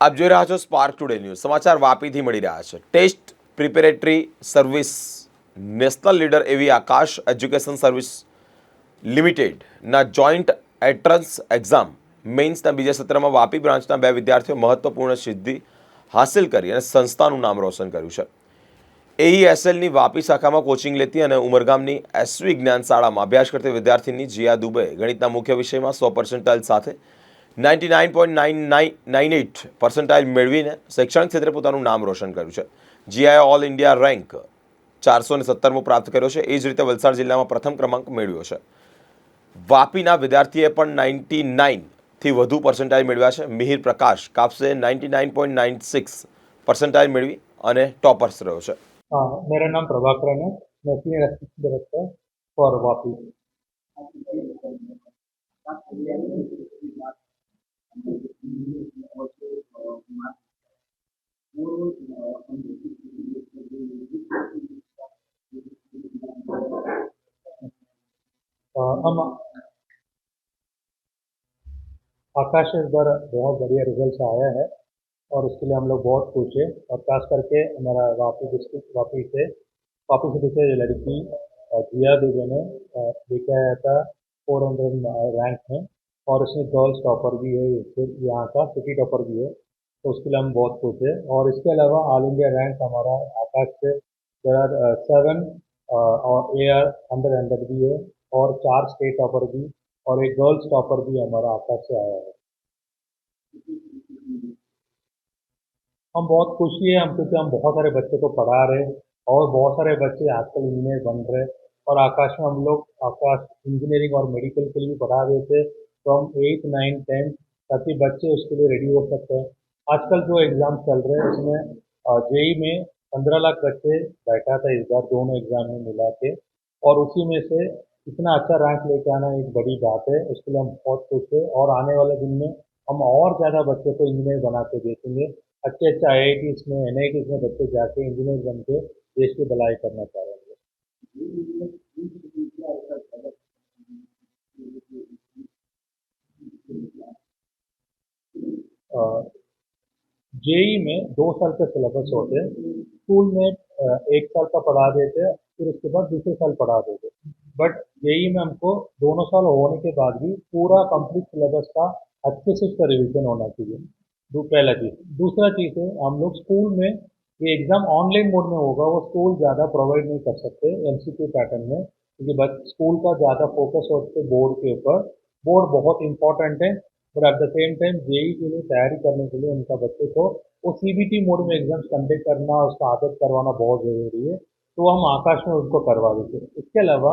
આપ જોઈ રહ્યા છો સ્પાર્ક ટુડે ન્યૂઝ સમાચાર વાપીથી મળી રહ્યા છે. Test preparatory service national leader એવી આકાશ એજ્યુકેશન સર્વિસ લિમિટેડના જોઈન્ટ એન્ટ્રન્સ એક્ઝામ મેઇન્સના બીજા સત્રમાં વાપી બ્રાન્ચના બે વિદ્યાર્થીઓ મહત્વપૂર્ણ સિદ્ધિ હાંસિલ કરી અને સંસ્થાનું નામ રોશન કર્યું છે. એઈએસએલની વાપી શાખામાં કોચિંગ લેતી અને ઉમરગામની એસવી જ્ઞાન શાળામાં અભ્યાસ કરતી વિદ્યાર્થીની જીયા દુબે ગણિતના મુખ્ય વિષયમાં સો પર્સન્ટાઇલ સાથે ninety nine point nine nine nine eight percentile મેળવીને શૈક્ષણિક ક્ષેત્રે પોતાનું નામ રોશન કર્યું છે જીઆઈએ ઓલ ઇન્ડિયા રેન્ક ચારસો ને સત્તરમો પ્રાપ્ત કર્યો છે એ જ રીતે વલસાડ જિલ્લામાં પ્રથમ ક્રમાંક મેળવ્યો છે વાપીના વિદ્યાર્થીએ પણ નાઇન્ટી નાઇનથી વધુ પર્સન્ટાઇલ મેળવ્યા છે Mihir Prakash Kapse ninety nine point nine six percentile મેળવી અને ટોપર્સ રહ્યો છે हाँ मेरा नाम प्रभाकरन है मैं senior assistant director for Vapi uh, आकाश इस बार बहुत बढ़िया रिज़ल्ट आया है और उसके लिए हम लोग बहुत खुश है और खास करके हमारा वापी डिस्ट्रिक्ट वापी से वापी से दिखे लड़की जिया दुबे ने लेके आया था फोर हंड्रेड रैंक में और इसमें गर्ल्स टॉपर भी है, फिर यहाँ का सिटी टॉपर भी है तो उसके लिए हम बहुत खुश है। और इसके अलावा ऑल इंडिया रैंक हमारा आकाश से आर सेवन और ए आर हंड्रेड हंड्रेड भी है, और चार स्टेट टॉपर भी, और एक गर्ल्स टॉपर भी हमारा आकाश से आया है। हम बहुत खुशी है, हम क्योंकि हम बहुत सारे बच्चे को पढ़ा रहे हैं, और बहुत सारे बच्चे आजकल इंजीनियर बन रहे हैं, और आकाश में हम लोग आकाश इंजीनियरिंग और मेडिकल के लिए भी पढ़ा रहे थे हम एट नाइन टेंथ ताकि बच्चे उसके लिए रेडी हो सकते हैं। आजकल जो एग्ज़ाम चल रहे हैं, उसमें जेई में पंद्रह लाख बच्चे बैठा था इस बार, दोनों एग्ज़ाम में मिला के। और उसी में से इतना अच्छा रैंक लेके आना एक बड़ी बात है। उसके लिए हम बहुत खुश हैं। और आने वाले दिन में हम और ज़्यादा बच्चों को इंजीनियर बना के देखेंगे। अच्छे अच्छे आई आई में एन आई में बच्चे जाके इंजीनियर बन के देश की भलाई करना चाह रहे हैं जेई में दो साल का सिलेबस होते हैं। स्कूल में एक साल का पढ़ा देते हैं, फिर उसके बाद दूसरे साल पढ़ा देते बट जेई में हमको दोनों साल होने के बाद भी पूरा कंप्लीट सिलेबस का अच्छे से उसका रिविजन होना चाहिए। पहला चीज़। दूसरा चीज़ है, हम लोग स्कूल में, ये एग्ज़ाम ऑनलाइन मोड में होगा, वो स्कूल ज़्यादा प्रोवाइड नहीं कर सकते एम पैटर्न में, क्योंकि स्कूल का ज़्यादा फोकस होता बोर्ड के ऊपर। बोर्ड बहुत इंपॉर्टेंट है और at the same time JEE के लिए तैयारी करने के लिए उनका बच्चे को वो सीबीटी मोड में एग्ज़ाम्स कंडक्ट करना उसका आदत करवाना बहुत ज़रूरी है तो हम आकाश में उनको करवा देते हैं। इसके अलावा,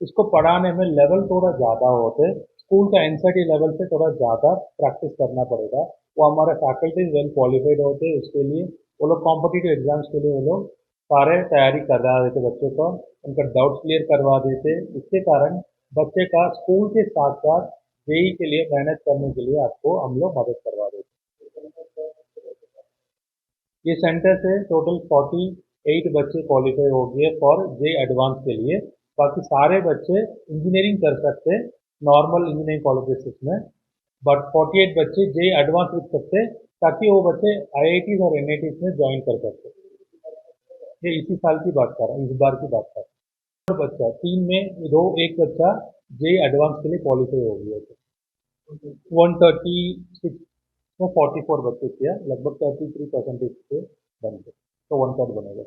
इसको पढ़ाने में लेवल थोड़ा ज़्यादा होते स्कूल का एन लेवल से थोड़ा ज़्यादा प्रैक्टिस करना पड़ेगा। वो हमारे फैकल्टीज वेल क्वालिफाइड होते हैं उसके लिए वो लोग कॉम्पिटिटिव एग्ज़ाम्स के लिए वो लोग सारे तैयारी करवा देते बच्चों को, उनका डाउट्स क्लियर करवा देते। इसके कारण बच्चे का स्कूल के साथ साथ जेई के लिए मेहनत करने के लिए आपको हम लोग मदद करवा देते हैं। ये सेंटर से टोटल 48 बच्चे क्वालिफाई हो गए फॉर जे एडवांस के लिए। बाकी सारे बच्चे इंजीनियरिंग कर सकते नॉर्मल इंजीनियरिंग कॉलेजेस में। बट 48 बच्चे जे एडवांस लिख सकते ताकि वो बच्चे आईआईटी और एनआईटी में ज्वाइन कर सकते ये इसी साल की बात कर रहा हूँ, इस बार की बात कर रहा हूँ। बच्चा तीन में दो, एक बच्चा जे एडवांस के लिए क्वालिफाई हो गया थे। वन थर्टी सिक्स में फोर्टी फोर बच्चे किया लगभग थर्टी थ्री परसेंटेज के बन गए तो वन थर्ड बनेगा।